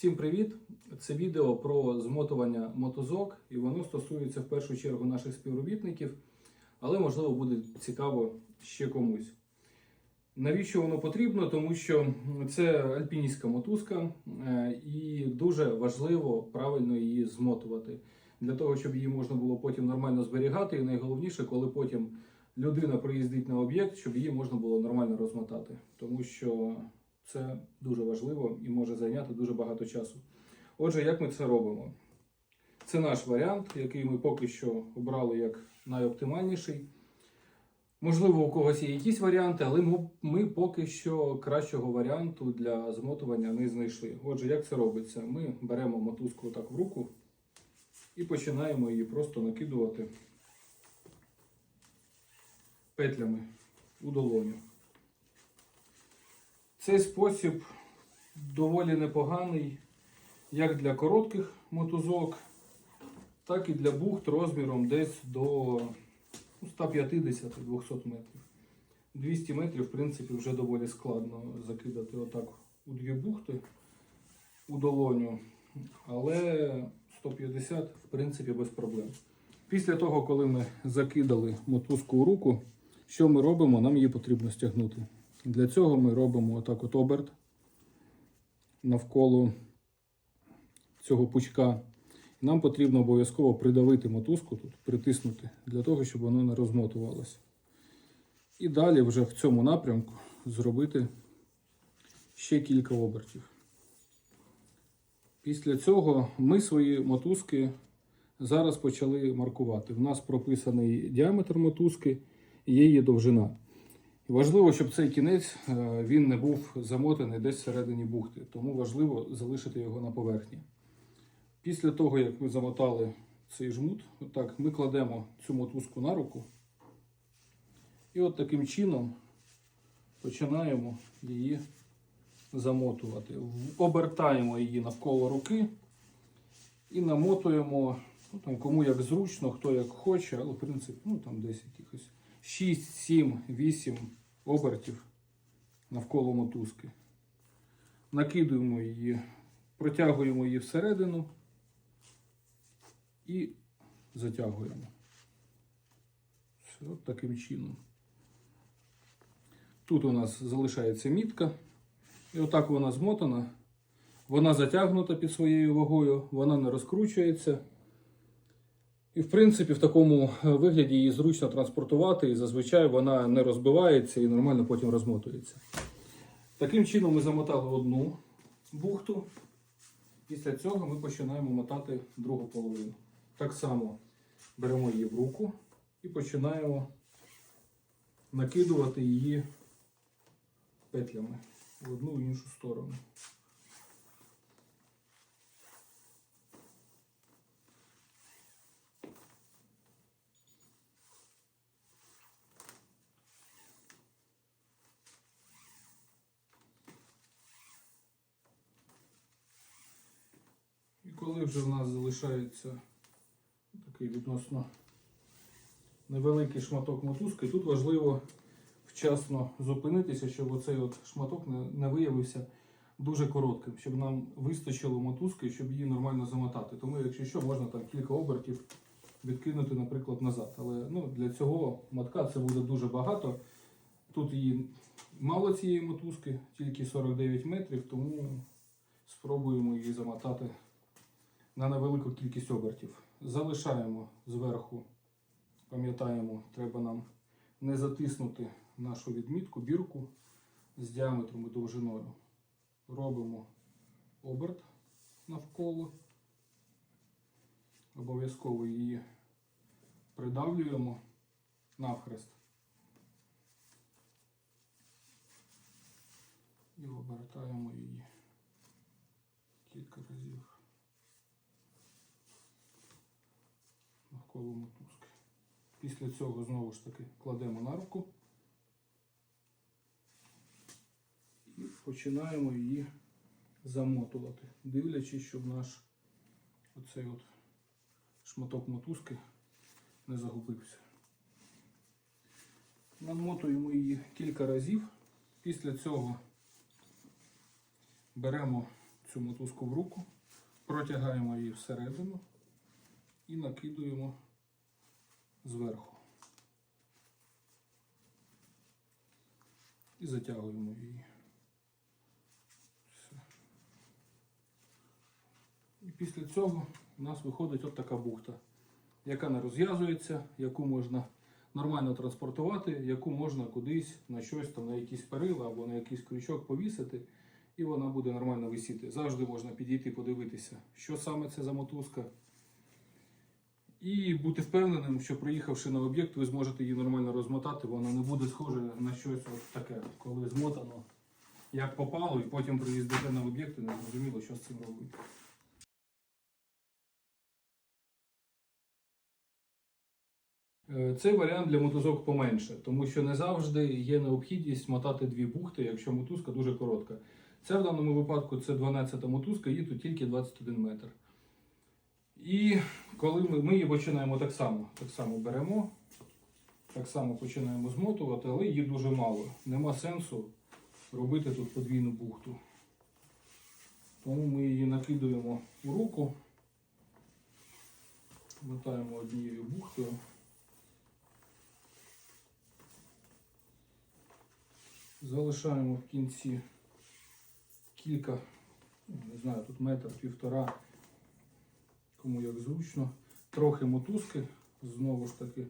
Всім привіт! Це відео про змотування мотузок, і воно стосується в першу чергу наших співробітників, але можливо буде цікаво ще комусь. Навіщо воно потрібно? Тому що це альпіністська мотузка, е, і дуже важливо правильно її змотувати для того, щоб її можна було потім нормально зберігати. І найголовніше, коли потім людина приїздить на об'єкт, щоб її можна було нормально розмотати, тому що це дуже важливо і може зайняти дуже багато часу. Отже, як ми це робимо? Це наш варіант, який ми поки що обрали як найоптимальніший. Можливо, у когось є якісь варіанти, але ми, поки що кращого варіанту для змотування не знайшли. Отже, як це робиться? Ми беремо мотузку так в руку і починаємо її просто накидувати петлями у долоню. Цей спосіб доволі непоганий як для коротких мотузок, так і для бухт розміром десь до ну, 150-200 метрів. 200 метрів, в принципі, вже доволі складно закидати отак у дві бухти у долоню, але 150 в принципі без проблем. Після того, коли ми закидали мотузку у руку, що ми робимо? Нам її потрібно стягнути. Для цього ми робимо отак от оберт навколо цього пучка. Нам потрібно обов'язково придавити мотузку тут, притиснути, для того, щоб воно не розмотувалося. І далі вже в цьому напрямку зробити ще кілька обертів. Після цього ми свої мотузки зараз почали маркувати. В нас прописаний діаметр мотузки і її довжина. Важливо, щоб цей кінець е, він не був замотаний десь всередині бухти, тому важливо залишити його на поверхні. Після того, як ми замотали цей жмут, отак, ми кладемо цю мотузку на руку. І от таким чином починаємо її замотувати. Обертаємо її навколо руки і намотуємо, ну, там, кому як зручно, хто як хоче, але в принципі ну, там десь якихось 6, 7, 8 обертів навколо мотузки. Накидуємо її, протягуємо її всередину і затягуємо. Все, таким чином. Тут у нас залишається мітка. І отак вона змотана. Вона затягнута під своєю вагою, вона не розкручується. І, в принципі, в такому е, вигляді її зручно транспортувати, і зазвичай вона не розбивається і нормально потім розмотується. Таким чином ми замотали одну бухту. Після цього ми починаємо мотати другу половину. Так само беремо її в руку і починаємо накидувати її петлями в одну і іншу сторону. Коли вже в нас залишається такий відносно невеликий шматок мотузки, тут важливо вчасно зупинитися, щоб оцей от шматок не, виявився дуже коротким, щоб нам вистачило мотузки, щоб її нормально замотати. Тому, якщо що, можна там кілька обертів відкинути, наприклад, назад. Але ну, для цього мотка це буде дуже багато. Тут її мало цієї мотузки, тільки 49 метрів, тому спробуємо її замотати на невелику кількість обертів. Залишаємо зверху, пам'ятаємо, треба нам не затиснути нашу відмітку, бірку з діаметром і довжиною. Робимо оберт навколо. Обов'язково її придавлюємо навхрест. І обертаємо її кілька разів. Навколо мотузки. Після цього знову ж таки кладемо на руку і починаємо її замотувати, дивлячись, щоб наш оцей от шматок мотузки не загубився. Намотуємо її кілька разів. Після цього беремо цю мотузку в руку, протягаємо її всередину і накидуємо зверху. І затягуємо її. Все. І після цього у нас виходить от така бухта, яка не розв'язується, яку можна нормально транспортувати, яку можна кудись на щось там, на якісь перила або на якийсь крючок повісити, і вона буде нормально висіти. Завжди можна підійти подивитися, що саме це за мотузка. І бути впевненим, що приїхавши на об'єкт, ви зможете її нормально розмотати, вона не буде схоже на щось от таке, коли змотано як попало, і потім приїздите на об'єкт і не зрозуміло, що з цим робити. Е, Цей варіант для мотузок поменше, тому що не завжди є необхідність мотати дві бухти, якщо мотузка дуже коротка. Це в даному випадку це 12 мотузка, їй тут тільки 21 метр. І коли ми, ми її починаємо так само, так само беремо, так само починаємо змотувати, але її дуже мало. Нема сенсу робити тут подвійну бухту. Тому ми її накидуємо у руку, мотаємо однією бухтою. Залишаємо в кінці кілька, не знаю, тут метр, півтора, кому як зручно. Трохи мотузки, знову ж таки,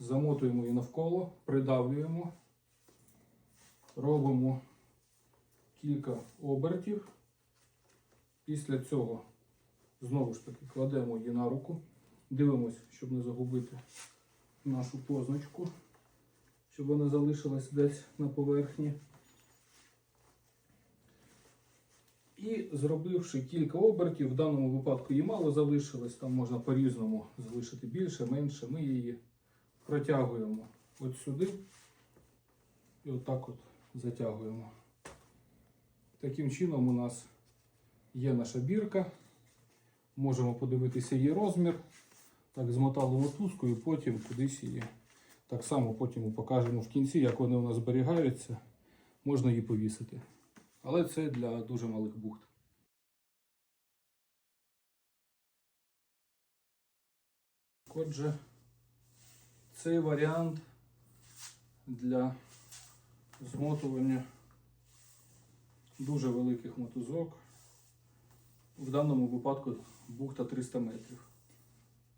замотуємо її навколо, придавлюємо, робимо кілька обертів. Після цього знову ж таки кладемо її на руку, дивимося, щоб не загубити нашу позначку щоб вона залишилась десь на поверхні. І зробивши кілька обертів, в даному випадку її мало залишилось, там можна по-різному залишити більше, менше. Ми її протягуємо от сюди і отак от затягуємо. Таким чином у нас є наша бірка. Можемо подивитися її розмір. Так, змотали мотузку і потім кудись її. Так само потім покажемо в кінці, як вони у нас зберігаються. Можна її повісити. Але це для дуже малих бухт. Отже, цей варіант для змотування дуже великих мотузок. В даному випадку бухта 300 метрів.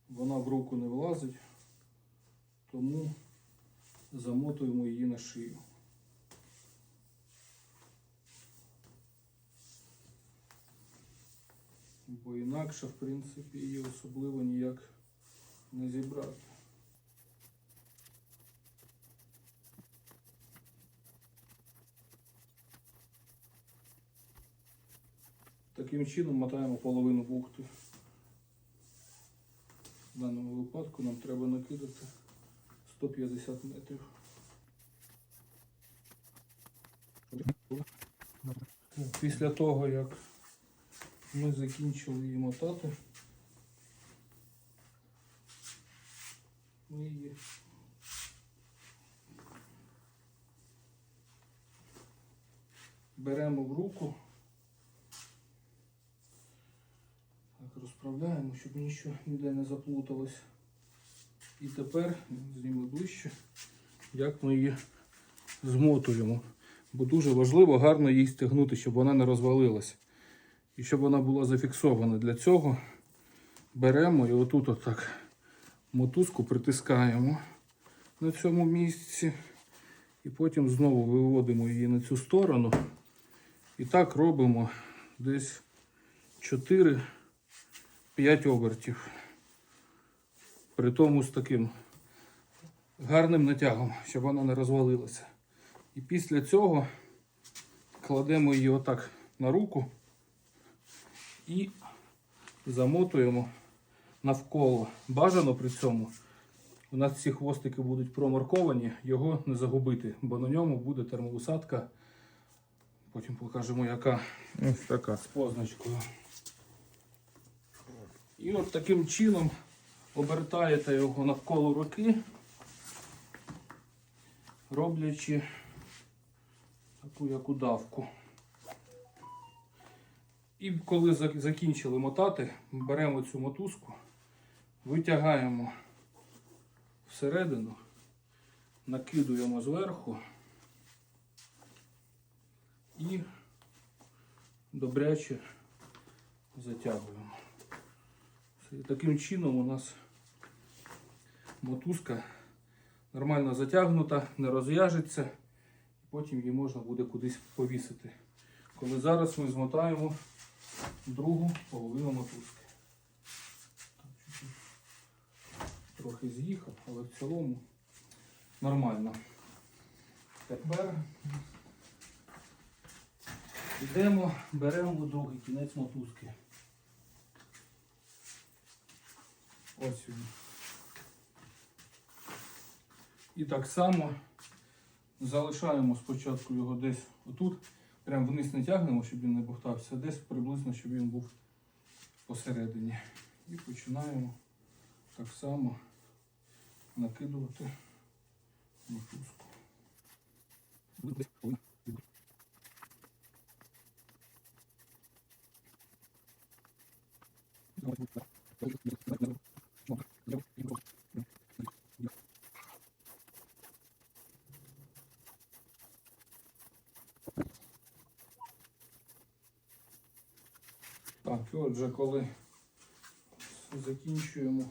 Вона в руку не влазить тому замотуємо її на шию. Бо інакше, в принципі, її особливо ніяк не зібрати. Таким чином мотаємо половину бухти. В даному випадку нам треба накидати 150 метрів. Після того, як ми закінчили її мотати, ми її беремо в руку, так, розправляємо, щоб нічого ніде не заплуталось. І тепер зніми ближче, як ми її змотуємо. Бо дуже важливо гарно її стягнути, щоб вона не розвалилась. І щоб вона була зафіксована. Для цього беремо і отут отак мотузку притискаємо на цьому місці. І потім знову виводимо її на цю сторону. І так робимо десь 4-5 обертів. При тому з таким гарним натягом, щоб вона не розвалилася. І після цього кладемо її отак на руку і замотуємо навколо. Бажано при цьому. У нас ці хвостики будуть промарковані, його не загубити, бо на ньому буде термоусадка. Потім покажемо, яка Ось така. з позначкою. І от таким чином обертаєте його навколо руки, роблячи таку як удавку. І коли закінчили мотати, беремо цю мотузку, витягаємо всередину, накидуємо зверху і добряче затягуємо. І Таким чином у нас мотузка нормально затягнута, не розв'яжеться, потім її можна буде кудись повісити. Коли зараз ми змотаємо другу половину мотузки. Трохи з'їхав, але в цілому нормально. Тепер йдемо, беремо другий кінець мотузки. Ось він. І так само залишаємо спочатку його десь отут. Прям вниз не тягнемо, щоб він не бухтався, десь приблизно, щоб він був посередині. І починаємо так само накидувати мотузку. Так, і отже, коли закінчуємо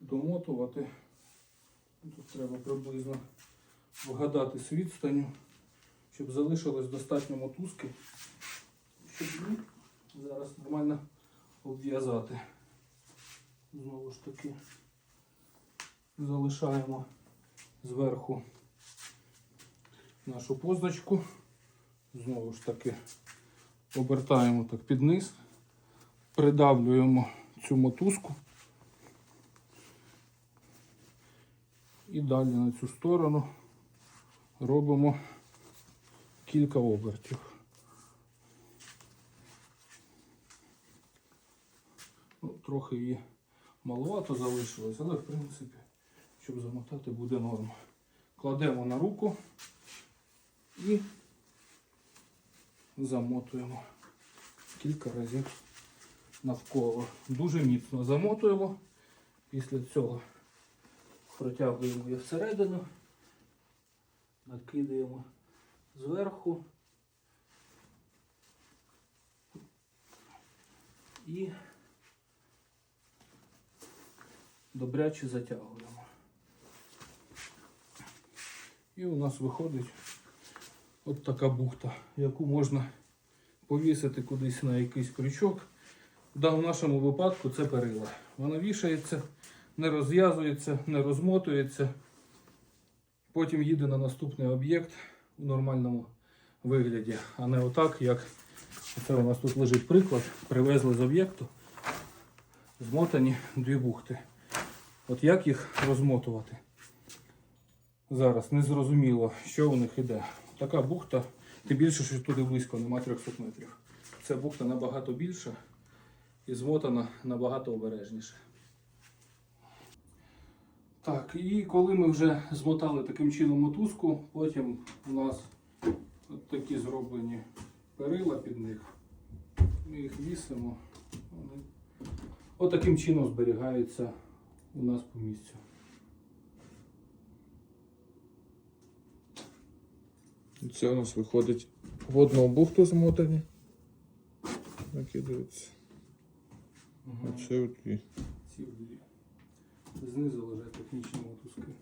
домотувати, тут треба приблизно вгадати з відстаню, щоб залишилось достатньо мотузки, щоб зараз нормально обв'язати. Знову ж таки залишаємо зверху нашу позначку. Знову ж таки обертаємо так під низ, придавлюємо цю мотузку і далі на цю сторону робимо кілька обертів. Ну, трохи її маловато залишилось, але в принципі, щоб замотати, буде норм. Кладемо на руку і замотуємо кілька разів навколо. Дуже міцно замотуємо. Після цього протягуємо її всередину, накидаємо зверху і добряче затягуємо. І у нас виходить от така бухта, яку можна повісити кудись на якийсь крючок. Да, в нашому випадку це перила. Вона вішається, не розв'язується, не розмотується. Потім їде на наступний об'єкт у нормальному вигляді, а не отак, як це у нас тут лежить приклад. Привезли з об'єкту змотані дві бухти. От як їх розмотувати? Зараз не зрозуміло, що у них іде. Така бухта, тим більше, що туди близько, нема 300 метрів. Ця бухта набагато більша і змотана набагато обережніше. Так, і коли ми вже змотали таким чином мотузку, потім у нас от такі зроблені перила під них. Ми їх вісимо. Вони от чином зберігаються у нас по місцю. Це у нас виходить в одну бухту змотані. Накидаються. А це от дві. Ці дві. Знизу лежать технічні мотузки.